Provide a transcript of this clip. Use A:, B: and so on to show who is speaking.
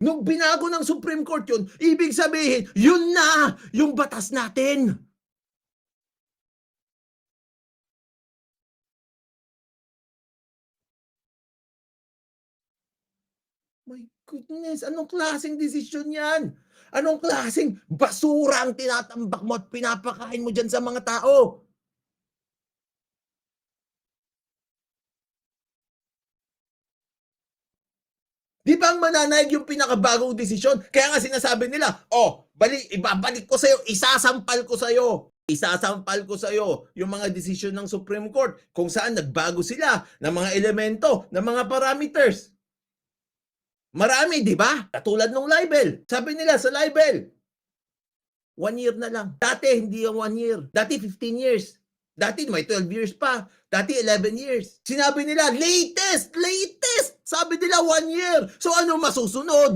A: Nung binago ng Supreme Court yun, ibig sabihin, yun na yung batas natin. My goodness, anong klaseng desisyon yan? Anong klaseng basura ang tinatambak mo at pinapakain mo dyan sa mga tao? Di ba ang mananayag yung pinakabagong desisyon? Kaya nga sinasabi nila, oh, bali, ibabalik ko sa'yo, isasampal ko sa'yo. Isasampal ko sa'yo yung mga desisyon ng Supreme Court kung saan nagbago sila ng mga elemento, ng mga parameters. Marami, di ba? Katulad ng libel. Sabi nila sa libel, one year na lang. Dati, hindi yung one year. Dati, 15 years. Dati, may 12 years pa. Dati, 11 years. Sinabi nila, latest, latest. Nila, one year. So, ano masusunod?